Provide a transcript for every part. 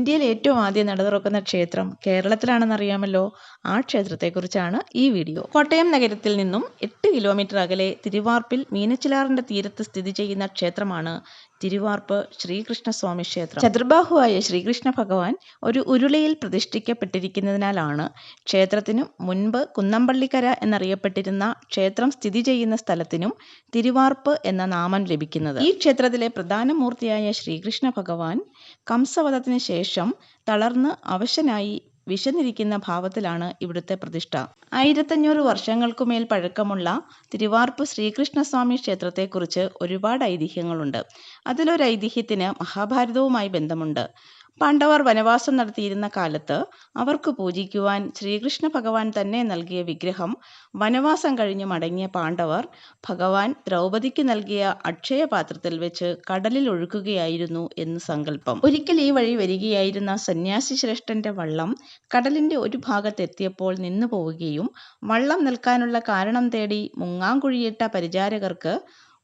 ഇന്ത്യയിൽ ഏറ്റവും ആദ്യം നട തുറക്കുന്ന ക്ഷേത്രം കേരളത്തിലാണെന്നറിയാമല്ലോ. ആ ക്ഷേത്രത്തെക്കുറിച്ചാണ് ഈ വീഡിയോ. കോട്ടയം നഗരത്തിൽ നിന്നും എട്ട് കിലോമീറ്റർ അകലെ തിരുവാർപ്പിൽ മീനച്ചിലാറിന്റെ തീരത്ത് സ്ഥിതി ചെയ്യുന്ന ക്ഷേത്രമാണ് തിരുവാർപ്പ് ശ്രീകൃഷ്ണസ്വാമി ക്ഷേത്രം. ചതുർബാഹുവായ ശ്രീകൃഷ്ണ ഭഗവാൻ ഒരു ഉരുളയിൽ പ്രതിഷ്ഠിക്കപ്പെട്ടിരിക്കുന്നതിനാലാണ് ക്ഷേത്രത്തിനും മുൻപ് കുന്നമ്പള്ളിക്കര എന്നറിയപ്പെട്ടിരുന്ന ക്ഷേത്രം സ്ഥിതി ചെയ്യുന്ന സ്ഥലത്തിനും തിരുവാർപ്പ് എന്ന നാമം ലഭിക്കുന്നത്. ഈ ക്ഷേത്രത്തിലെ പ്രധാന മൂർത്തിയായ ശ്രീകൃഷ്ണ ഭഗവാൻ കംസവധത്തിന് ശേഷം തളർന്ന് അവശനായി വിശന്നിരിക്കുന്ന ഭാവത്തിലാണ് ഇവിടുത്തെ പ്രതിഷ്ഠ. ആയിരത്തഞ്ഞൂറ് വർഷങ്ങൾക്കുമേൽ പഴക്കമുള്ള തിരുവാർപ്പ് ശ്രീകൃഷ്ണസ്വാമി ക്ഷേത്രത്തെക്കുറിച്ച് ഒരുപാട് ഐതിഹ്യങ്ങളുണ്ട്. അതിലൊരു ഐതിഹ്യത്തിന് മഹാഭാരതവുമായി ബന്ധമുണ്ട്. പാണ്ഡവർ വനവാസം നടത്തിയിരുന്ന കാലത്ത് അവർക്ക് പൂജിക്കുവാൻ ശ്രീകൃഷ്ണ ഭഗവാൻ തന്നെ നൽകിയ വിഗ്രഹം വനവാസം കഴിഞ്ഞ് മടങ്ങിയ പാണ്ഡവർ ഭഗവാൻ ദ്രൗപദിക്ക് നൽകിയ അക്ഷയപാത്രത്തിൽ വെച്ച് കടലിൽ ഒഴുക്കുകയായിരുന്നു എന്ന് സങ്കല്പം. ഒരിക്കൽ ഈ വഴി വരികയായിരുന്ന സന്യാസി ശ്രേഷ്ഠന്റെ വള്ളം കടലിന്റെ ഒരു ഭാഗത്തെത്തിയപ്പോൾ നിന്നു പോവുകയും വള്ളം നിൽക്കാനുള്ള കാരണം തേടി മുങ്ങാങ്കുഴിയിട്ട പരിചാരകർക്ക്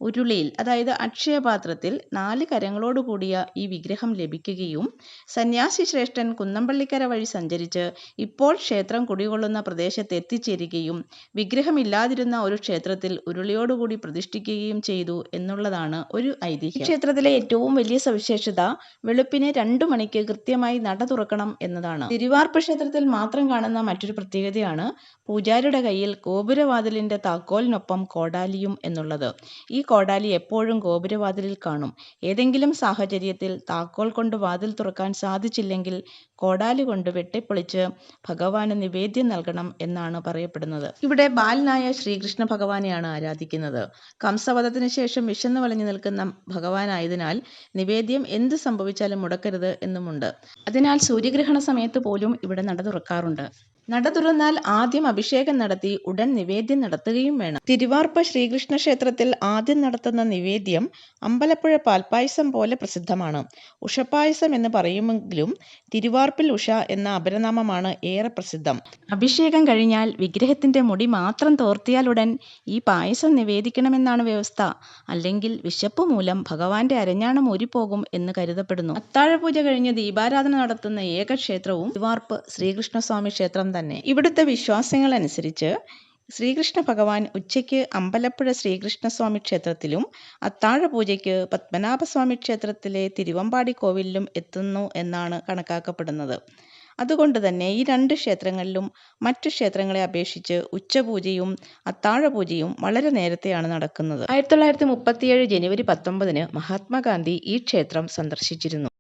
ഉരുളിയിൽ അതായത് അക്ഷയപാത്രത്തിൽ നാല് കരങ്ങളോട് കൂടിയ ഈ വിഗ്രഹം ലഭിക്കുകയും സന്യാസി ശ്രേഷ്ഠൻ കുന്നമ്പള്ളിക്കര വഴി സഞ്ചരിച്ച് ഇപ്പോൾ ക്ഷേത്രം കുടികൊള്ളുന്ന പ്രദേശത്ത് എത്തിച്ചേരുകയും വിഗ്രഹമില്ലാതിരുന്ന ഒരു ക്ഷേത്രത്തിൽ ഉരുളിയോടുകൂടി പ്രതിഷ്ഠിക്കുകയും ചെയ്തു എന്നുള്ളതാണ് ഒരു ഐതിഹ്യം. ക്ഷേത്രത്തിലെ ഏറ്റവും വലിയ സവിശേഷത വെളുപ്പിനെ രണ്ടു മണിക്ക് കൃത്യമായി നട തുറക്കണം എന്നതാണ്. തിരുവാർപ്പ് ക്ഷേത്രത്തിൽ മാത്രം കാണുന്ന മറ്റൊരു പ്രത്യേകതയാണ് പൂജാരിയുടെ കയ്യിൽ ഗോപുരവാതിലിന്റെ താക്കോലിനൊപ്പം കോടാലിയും എന്നുള്ളത്. ഈ കോടാലി എപ്പോഴും ഗോപുരവാതിലിൽ കാണും. ഏതെങ്കിലും സാഹചര്യത്തിൽ താക്കോൽ കൊണ്ട് വാതിൽ തുറക്കാൻ സാധിച്ചില്ലെങ്കിൽ കോടാലി കൊണ്ട് വെട്ടിപ്പൊളിച്ച് ഭഗവാന് നിവേദ്യം നൽകണം എന്നാണ് പറയപ്പെടുന്നത്. ഇവിടെ ബാലനായ ശ്രീകൃഷ്ണ ഭഗവാനെയാണ് ആരാധിക്കുന്നത്. കംസവധത്തിന് ശേഷം വിശന്നു വലഞ്ഞു നിൽക്കുന്ന ഭഗവാനായതിനാൽ നിവേദ്യം എന്ത് സംഭവിച്ചാലും മുടക്കരുത് എന്നുമുണ്ട്. അതിനാൽ സൂര്യഗ്രഹണ സമയത്ത് പോലും ഇവിടെ നട തുറക്കാറുണ്ട്. നട തുറന്നാൽ ആദ്യം അഭിഷേകം നടത്തി ഉടൻ നിവേദ്യം നടത്തുകയും വേണം. തിരുവാർപ്പ ശ്രീകൃഷ്ണ ക്ഷേത്രത്തിൽ ആദ്യം നടത്തുന്ന നിവേദ്യം അമ്പലപ്പുഴ പാൽപ്പായസം പോലെ പ്രസിദ്ധമാണ്. ഉഷപ്പായസം എന്ന് പറയുമെങ്കിലും തിരുവാർപ്പിൽ ഉഷ എന്ന അപരനാമമാണ് ഏറെ പ്രസിദ്ധം. അഭിഷേകം കഴിഞ്ഞാൽ വിഗ്രഹത്തിന്റെ മുടി മാത്രം തോർത്തിയാൽ തോർത്തിയാലുടൻ ഈ പായസം നിവേദിക്കണമെന്നാണ് വ്യവസ്ഥ. അല്ലെങ്കിൽ വിശപ്പ് മൂലം ഭഗവാന്റെ അരഞ്ഞാണം ഊരിപ്പോകും എന്ന് കരുതപ്പെടുന്നു. അത്താഴപൂജ കഴിഞ്ഞ് ദീപാരാധന നടത്തുന്ന ഏക ക്ഷേത്രവും തിരുവാർപ്പ് ശ്രീകൃഷ്ണസ്വാമി ക്ഷേത്രം തന്നെ. ഇവിടുത്തെ വിശ്വാസങ്ങൾ അനുസരിച്ച് ശ്രീകൃഷ്ണ ഭഗവാൻ ഉച്ചയ്ക്ക് അമ്പലപ്പുഴ ശ്രീകൃഷ്ണസ്വാമി ക്ഷേത്രത്തിലും അത്താഴ പൂജയ്ക്ക് പത്മനാഭസ്വാമി ക്ഷേത്രത്തിലെ തിരുവമ്പാടി കോവിലിലും എത്തുന്നു എന്നാണ് കണക്കാക്കപ്പെടുന്നത്. അതുകൊണ്ട് തന്നെ ഈ രണ്ട് ക്ഷേത്രങ്ങളിലും മറ്റു ക്ഷേത്രങ്ങളെ അപേക്ഷിച്ച് ഉച്ചപൂജയും അത്താഴപൂജയും വളരെ നേരത്തെയാണ് നടക്കുന്നത്. ആയിരത്തി തൊള്ളായിരത്തി മുപ്പത്തിയേഴ് ജനുവരി പത്തൊമ്പതിന് മഹാത്മാഗാന്ധി ഈ ക്ഷേത്രം സന്ദർശിച്ചിരുന്നു.